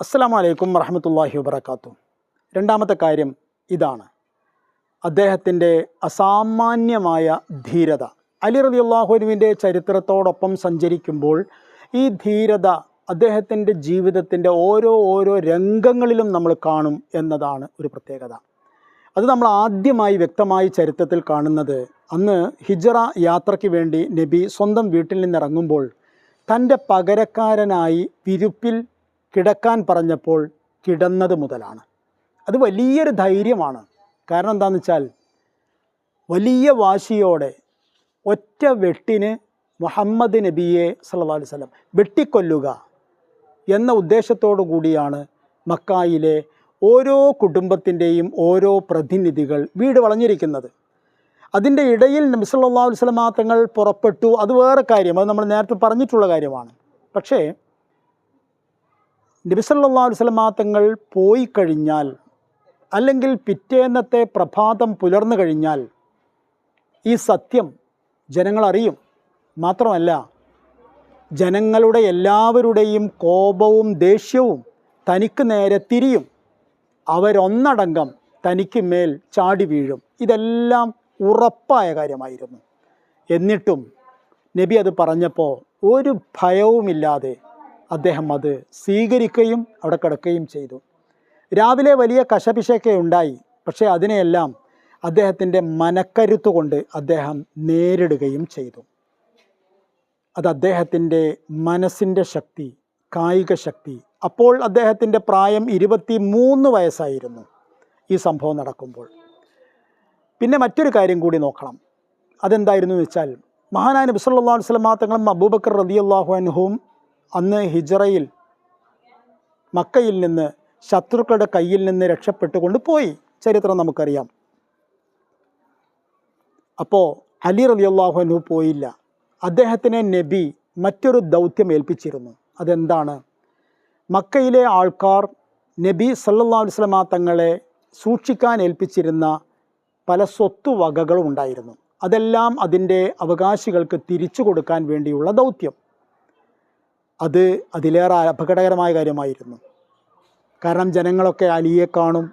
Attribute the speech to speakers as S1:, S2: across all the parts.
S1: അസ്സലാമു വലൈക്കും വറഹമത്തല്ലാഹി വബർക്കാത്തു രണ്ടാമത്തെ കാര്യം ഇതാണ്. അദ്ദേഹത്തിന്റെ അസാമാന്യമായ ധീരത. അലി റബി അള്ളാഹുനുവിന്റെ ചരിത്രത്തോടൊപ്പം സഞ്ചരിക്കുമ്പോൾ ഈ ധീരത അദ്ദേഹത്തിന്റെ ജീവിതത്തിന്റെ ഓരോ ഓരോ രംഗങ്ങളിലും നമ്മൾ കാണും എന്നതാണ് ഒരു പ്രത്യേകത. അത് നമ്മൾ ആദ്യമായി വ്യക്തമായി ചരിത്രത്തിൽ കാണുന്നത് അന്ന് ഹിജറ യാത്രയ്ക്ക് വേണ്ടി നബി സ്വന്തം വീട്ടിൽ നിന്നിറങ്ങുമ്പോൾ തന്റെ പകരക്കാരനായി വിരുപ്പിൽ കിടക്കാൻ പറഞ്ഞപ്പോൾ കിടന്നത് മുതലാണ്. അത് വലിയൊരു ധൈര്യമാണ്. കാരണം എന്താണെന്ന് വെച്ചാൽ വലിയ വാശിയോടെ ഒറ്റ വെട്ടിന് മുഹമ്മദ് നബിയെ സല്ലല്ലാഹു അലൈഹി വസല്ലം വെട്ടിക്കൊല്ലുക എന്ന ഉദ്ദേശത്തോടു കൂടിയാണ് മക്കായിലെ ഓരോ കുടുംബത്തിന്റെയും ഓരോ പ്രതിനിധികൾ വീട് വളഞ്ഞിരിക്കുന്നത്. അതിന്റെ ഇടയിൽ നബി സല്ലല്ലാഹു അലൈഹി വസല്ലം തങ്ങൾ പുറപ്പെട്ടു. അത് വേറെ കാര്യം. അത് നമ്മൾ നേരത്തെ പറഞ്ഞിട്ടുള്ള കാര്യമാണ്. പക്ഷേ നബി സല്ലല്ലാഹു അലൈഹി തങ്ങൾ പോയി കഴിഞ്ഞാൽ അല്ലെങ്കിൽ പിറ്റേന്നത്തെ പ്രഭാതം പുലർന്നു കഴിഞ്ഞാൽ ഈ സത്യം ജനങ്ങളറിയും മാത്രമല്ല ജനങ്ങളുടെ എല്ലാവരുടെയും കോപവും ദേഷ്യവും തനിക്ക് നേരെ തിരിയും. അവരൊന്നടങ്കം തനിക്ക് മേൽ ചാടി വീഴും. ഇതെല്ലാം ഉറപ്പായ കാര്യമായിരുന്നു. എന്നിട്ടും നബി അത് പറഞ്ഞപ്പോൾ ഒരു ഭയവുമില്ലാതെ അദ്ദേഹം അത് സ്വീകരിക്കുകയും അവിടെ കിടക്കുകയും ചെയ്തു. രാവിലെ വലിയ കശപിശയൊക്കെ ഉണ്ടായി. പക്ഷേ അതിനെയെല്ലാം അദ്ദേഹത്തിന്റെ മനക്കരുത്ത് കൊണ്ട് അദ്ദേഹം നേരിടുകയും ചെയ്തു. അത് അദ്ദേഹത്തിന്റെ മനസ്സിന്റെ ശക്തി കായിക ശക്തി. അപ്പോൾ അദ്ദേഹത്തിന്റെ പ്രായം ഇരുപത്തി മൂന്ന് വയസ്സായിരുന്നു ഈ സംഭവം നടക്കുമ്പോൾ. പിന്നെ മറ്റൊരു കാര്യം കൂടി നോക്കണം. അതെന്തായിരുന്നു വെച്ചാൽ മഹാനായ നബി സല്ലല്ലാഹു അലൈഹി വസല്ലം തങ്ങളും അബൂബക്കർ റളിയല്ലാഹു അൻഹുവും അന്ന് ഹിജറയിൽ മക്കയിൽ നിന്ന് ശത്രുക്കളുടെ കയ്യിൽ നിന്ന് രക്ഷപ്പെട്ടുകൊണ്ട് പോയി. ചരിത്രം നമുക്കറിയാം. അപ്പോൾ അലി റളിയല്ലാഹു അൻഹു പോയില്ല. അദ്ദേഹത്തിനെ നബി മറ്റൊരു ദൗത്യം ഏൽപ്പിച്ചിരുന്നു. അതെന്താണ്? മക്കയിലെ ആൾക്കാർ നബി സല്ലല്ലാഹു അലൈഹി വസല്ലമ തങ്ങളെ സൂക്ഷിക്കാൻ ഏൽപ്പിച്ചിരുന്ന പല സ്വത്തുവകകളും ഉണ്ടായിരുന്നു. അതെല്ലാം അതിന്റെ അവകാശികൾക്ക് തിരിച്ചു കൊടുക്കാൻ വേണ്ടിയുള്ള ദൗത്യം. അത് അതിലേറെ അപകടകരമായ കാര്യമായിരുന്നു. കാരണം ജനങ്ങളൊക്കെ അലിയെ കാണും.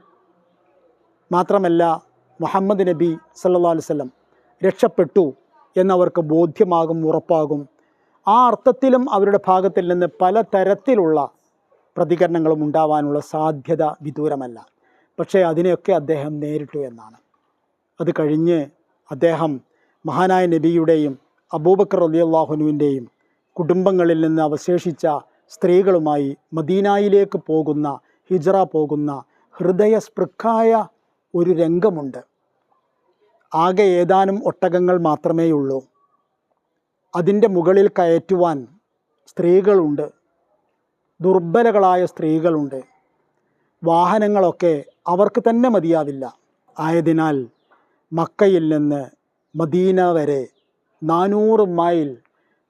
S1: മാത്രമല്ല മുഹമ്മദ് നബി അലൈഹി വസല്ലം രക്ഷപ്പെട്ടു എന്നവർക്ക് ബോധ്യമാകും ഉറപ്പാകും. ആ അർത്ഥത്തിലും അവരുടെ ഭാഗത്തിൽ നിന്ന് പല തരത്തിലുള്ള പ്രതികരണങ്ങളും ഉണ്ടാവാനുള്ള സാധ്യത വിദൂരമല്ല. പക്ഷേ അതിനെയൊക്കെ അദ്ദേഹം നേരിട്ടു എന്നാണ്. അത് കഴിഞ്ഞ് അദ്ദേഹം മഹാനായ നബിയുടെയും അബൂബക്കർ റളിയല്ലാഹുനുവിന്റെയും കുടുംബങ്ങളിൽ നിന്ന് അവശേഷിച്ച സ്ത്രീകളുമായി മദീനായിലേക്ക് പോകുന്ന ഹിജറ പോകുന്ന ഹൃദയസ്പൃക്കായ ഒരു രംഗമുണ്ട്. ആകെ ഏതാനും ഒട്ടകങ്ങൾ മാത്രമേയുള്ളൂ. അതിന്റെ മുകളിൽ കയറ്റുവാൻ സ്ത്രീകളുണ്ട്. ദുർബലകളായ സ്ത്രീകളുണ്ട്. വാഹനങ്ങളൊക്കെ അവർക്ക് തന്നെ മതിയാവില്ല. ആയതിനാൽ മക്കയിൽ നിന്ന് മദീന വരെ നാനൂറ് മൈൽ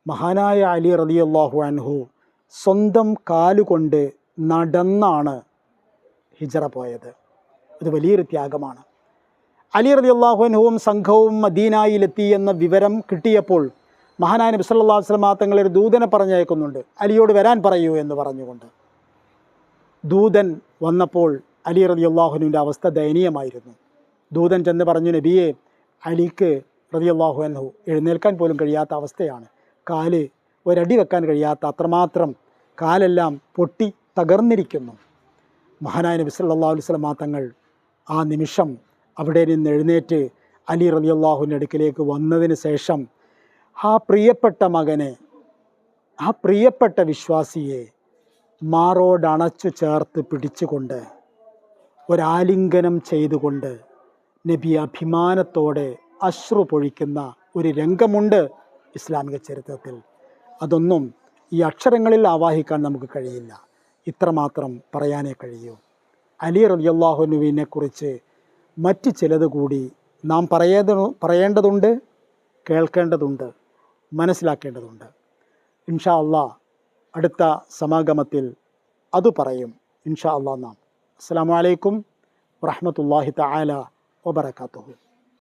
S1: മഹാനായ അലി റളിയല്ലാഹു അൻഹു സ്വന്തം കാലുകൊണ്ട് നടന്നാണ് ഹിജറ പോയത്. അത് വലിയൊരു ത്യാഗമാണ്. അലി റലി അള്ളാഹു അൻഹുവും സംഘവും മദീനായിലെത്തി എന്ന വിവരം കിട്ടിയപ്പോൾ മഹാനായ നബി വസല്ലം തങ്ങൾ ഒരു ദൂതനെ പറഞ്ഞയക്കുന്നുണ്ട്. അലിയോട് വരാൻ പറയൂ എന്ന് പറഞ്ഞുകൊണ്ട്. ദൂതൻ വന്നപ്പോൾ അലി റലി അള്ളാഹുനുവിന്റെ അവസ്ഥ ദയനീയമായിരുന്നു. ദൂതൻ ചെന്ന് പറഞ്ഞു നബിയെ അലിക്ക് റബി അള്ളാഹു എഴുന്നേൽക്കാൻ പോലും കഴിയാത്ത അവസ്ഥയാണ്. കാൽ ഒരടി വെക്കാൻ കഴിയാത്ത അത്രമാത്രം കാലെല്ലാം പൊട്ടി തകർന്നിരിക്കുന്നു. മഹാനായ നബി സല്ലല്ലാഹു അലൈഹി വസല്ലം തങ്ങൾ ആ നിമിഷം അവിടെ നിന്ന് എഴുന്നേറ്റ് അലി റളിയല്ലാഹുവിന്റെ അടുക്കിലേക്ക് വന്നതിന് ശേഷം ആ പ്രിയപ്പെട്ട മകനെ ആ പ്രിയപ്പെട്ട വിശ്വാസിയെ മാറോടണച്ചു ചേർത്ത് പിടിച്ചുകൊണ്ട് ഒരാലിംഗനം ചെയ്തുകൊണ്ട് നബി അഭിമാനത്തോടെ അശ്രു പൊഴിക്കുന്ന ഒരു രംഗമുണ്ട്. ഇസ്ലാമിക ചരിത്രത്തിൽ അതൊന്നും ഈ അക്ഷരങ്ങളിൽ ആവാഹിക്കാൻ നമുക്ക് കഴിയില്ല. ഇത്രമാത്രം പറയാനേ കഴിയൂ. അലി റളിയല്ലാഹുനുവിനെ കുറിച്ച് മറ്റ് ചിലത് കൂടി നാം പറയേണ്ട പറയേണ്ടതുണ്ട് കേൾക്കേണ്ടതുണ്ട് മനസ്സിലാക്കേണ്ടതുണ്ട്. ഇൻഷാ അള്ളാ അടുത്ത സമാഗമത്തിൽ അത് പറയും. ഇൻഷാ അള്ളാ നാം. അസ്സാം വലൈക്കും വറഹമത്തല്ലാഹി തആല വബറകാതുഹു